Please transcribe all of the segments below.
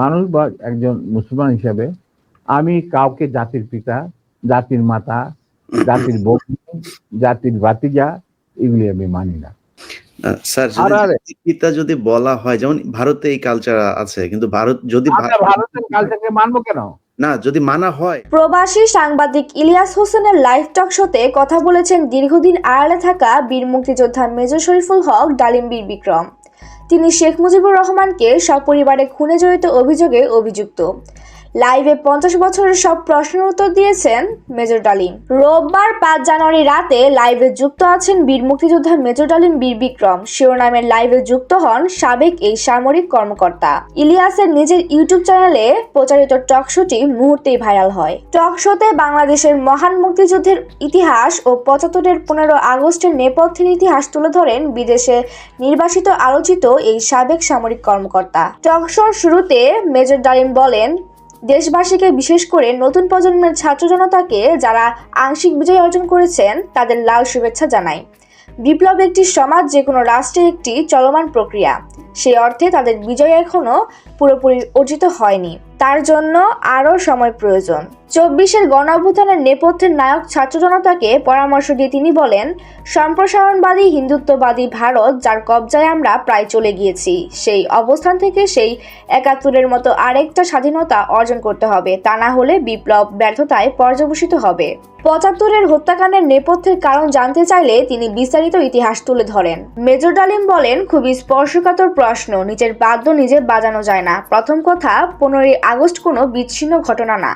মানুষ বা একজন মুসলমান হিসেবে আমি কাউকে জাতির পিতা জাতির মাতা জাতির বন্ধু জাতির ভাতিজা এগুলি আমি মানি না। স্যার যদি পিতা যদি বলা হয় যেমন ভারতে এই কালচার আছে কিন্তু ভারত যদি ভারতের কালচারকে মানবো কেন? না যদি মানা হয় প্রবাসী সাংবাদিক ইলিয়াস হোসেনের লাইভ টক শোতে কথা বলেছেন দীর্ঘদিন আড়ালে থাকা বীর মুক্তিযোদ্ধা মেজর শরীফুল হক ডালিম বীর বিক্রম। তিনি শেখ মুজিবুর রহমানকে সপরিবারে খুনে জড়িত অভিযোগে অভিযুক্ত। লাইভে পঞ্চাশ বছরের সব প্রশ্নের উত্তর দিয়েছেন মেজর ডালিম। রোববার পাঁচ জানুয়ারি রাতে লাইভে যুক্ত আছেন বীর মুক্তিযোদ্ধা মেজর ডালিম বীর বিক্রম। শিরোনামের লাইভে যুক্ত হন সাবেক এই সামরিক কর্মকর্তা। ইলিয়াসের নিজের ইউটিউব চ্যানেলে প্রচারিত টক শোটি মুহূর্তেই ভাইরাল হয়। টক শোতে বাংলাদেশের মহান মুক্তিযুদ্ধের ইতিহাস ও পঁচাত্তরের পনেরো আগস্টের নেপথ্যের ইতিহাস তুলে ধরেন বিদেশে নির্বাসিত আলোচিত এই সাবেক সামরিক কর্মকর্তা। টক শোর শুরুতে মেজর ডালিম বলেন দেশবাসীকে বিশেষ করে নতুন প্রজন্মের ছাত্র জনতাকে যারা আংশিক বিজয় অর্জন করেছেন, তাদের লাল শুভেচ্ছা জানাই। বিপ্লব একটি সমাজ যে কোনো রাষ্ট্রে একটি চলমান প্রক্রিয়া। সেই অর্থে তাদের বিজয় এখনও পুরোপুরি অর্জিত হয়নি। তার জন্য আরও সময় প্রয়োজন। চব্বিশের গণ নেপথ্যের নায়ক ছাত্র জনতাকে পরামর্শ দিয়ে তিনি বলেন, সম্প্রসারণবাদী হিন্দুত্ববাদী ভারত, যার কবজায় আমরা প্রায় চলে গিয়েছি, সেই অবস্থান থেকে সেই একাত্তরের মতো আরেকটা স্বাধীনতা অর্জন করতে হবে, তা না হলে বিপ্লব ব্যর্থতায় পর্যবসিত হবে। পঁচাত্তরের হত্যাকাণ্ডের নেপথ্যের কারণ জানতে চাইলে তিনি বিস্তারিত ইতিহাস তুলে ধরেন। মেজর ডালিম বলেন, খুবই স্পর্শকাতর প্রশ্ন, নিজের বাদ্য নিজে বাজানো যায় না। প্রথম কথা, পনেরোই আগস্ট কোনো বিচ্ছিন্ন ঘটনা না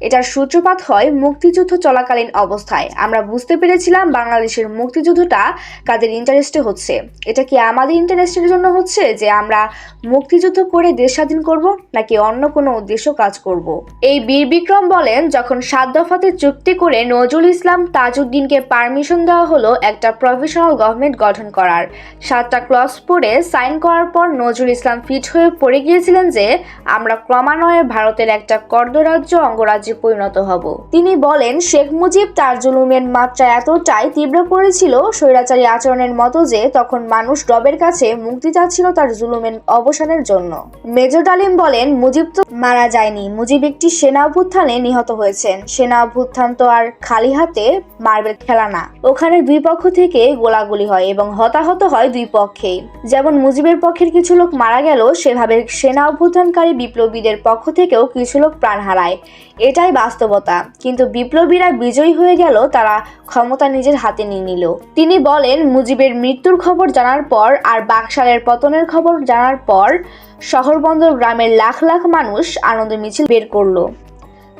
এটার সূত্রপাত হয় মুক্তিযুদ্ধ চলাকালীন অবস্থায়। আমরা বুঝতে পেরেছিলাম বাংলাদেশের মুক্তিযুদ্ধটা কাদের ইন্টারেস্টে হচ্ছে। এটা কি আমাদের ইন্টারেস্টের জন্য হচ্ছে যে আমরা মুক্তিযুদ্ধ করে দেশ স্বাধীন করব, নাকি অন্য কোনো উদ্দেশ্য কাজ করব? এই বীর বিক্রম বলেন, যখন সাত দফাতে চুক্তি করে নজরুল ইসলাম তাজউদ্দিনকে পারমিশন দেওয়া হলো, একটা প্রফেশনাল গভর্নমেন্ট গঠন করার। সাতটা ক্লস পড়ে সাইন করার পর নজরুল ইসলাম ফিট হয়ে পড়ে গিয়েছিলেন যে, আমরা ক্রমান্বয়ে ভারতের একটা কর্দরাজ্য অঙ্গরাজ্যে পরিণত হব। তিনি বলেন, শেখ মুজিব তার জুলুমের মাত্রা এতটাই তীব্র করেছিল স্বৈরাচারী আচরণের মতো যে তখন মানুষ রবের কাছে মুক্তি চাচ্ছিল তার জুলুমের অবসানের জন্য। মেজর ডালিম বলেন, মুজিব তো মারা যায়নি, মুজিব একটি সেনা অভ্যুত্থানে নিহত হয়েছেন। সেনা অভ্যুত্থান তো আর খালি হাতে মার্বেল খেলা না। ওখানে দুই পক্ষ থেকে গোলাগুলি হয় এবং হতাহত হয় দুই পক্ষেই। যেমন মুজিবের পক্ষের কিছু লোক মারা গেল সেভাবে সেনা অভ্যুত্থানকারী বিপ্লবীদের পক্ষ থেকেও কিছু লোক প্রাণ হারায়। এটাই বাস্তবতা। কিন্তু বিপ্লবীরা বিজয়ী হয়ে গেল, তারা ক্ষমতা নিজের হাতে নিয়ে নিল। তিনি বলেন, মুজিবের মৃত্যুর খবর জানার পর আর বাকশালের পতনের খবর জানার পর শহর বন্দর গ্রামের লাখ লাখ মানুষ আনন্দ মিছিল বের করল।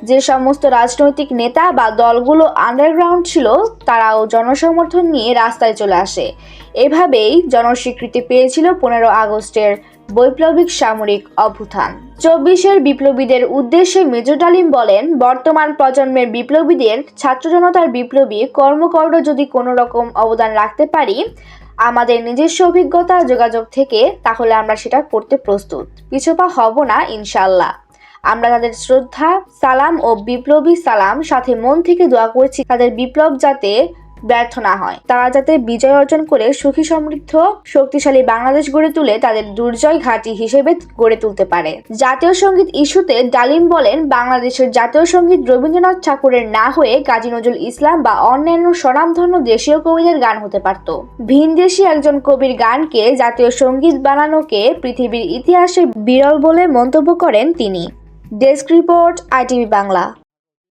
যে সমস্ত রাজনৈতিক নেতা বা দলগুলো আন্ডারগ্রাউন্ড ছিল, তারাও জনসমর্থন নিয়ে রাস্তায় চলে আসে। এভাবেই জনস্বীকৃতি পেয়েছিল পনেরো আগস্টের বৈপ্লবিক সামরিক অভ্যুত্থান। চব্বিশের বিপ্লবীদের উদ্দেশ্যে মেজর ডালিম বলেন, বর্তমান প্রজন্মের বিপ্লবীদের ছাত্র জনতার বিপ্লবী কর্মকাণ্ড যদি কোনো রকম অবদান রাখতে পারি, আমাদের নিজস্ব অভিজ্ঞতা যোগাযোগ থেকে, তাহলে আমরা সেটা করতে প্রস্তুত। পিছপা হব না ইনশাল্লাহ আমরা তাদের শ্রদ্ধা, সালাম ও বিপ্লবী সালাম সাথে মন থেকে দোয়া করছি তাদের বিপ্লব যাতে ব্যর্থ না হয়। তারা যাতে বিজয় অর্জন করে সুখী, সমৃদ্ধ, শক্তিশালী বাংলাদেশ গড়ে তুলে তাদের দুর্জয় ঘাঁটি হিসেবে গড়ে তুলতে পারে। জাতীয় সংগীত ইস্যুতে ডালিম বলেন, বাংলাদেশের জাতীয় সংগীত রবীন্দ্রনাথ ঠাকুরের না হয়ে কাজী নজরুল ইসলাম বা অন্যান্য স্বনামধন্য দেশীয় কবিদের গান হতে পারত। ভিনদেশি একজন কবির গানকে জাতীয় সংগীত বানানোকে পৃথিবীর ইতিহাসে বিরল বলে মন্তব্য করেন তিনি। Desk report ITV Bangla.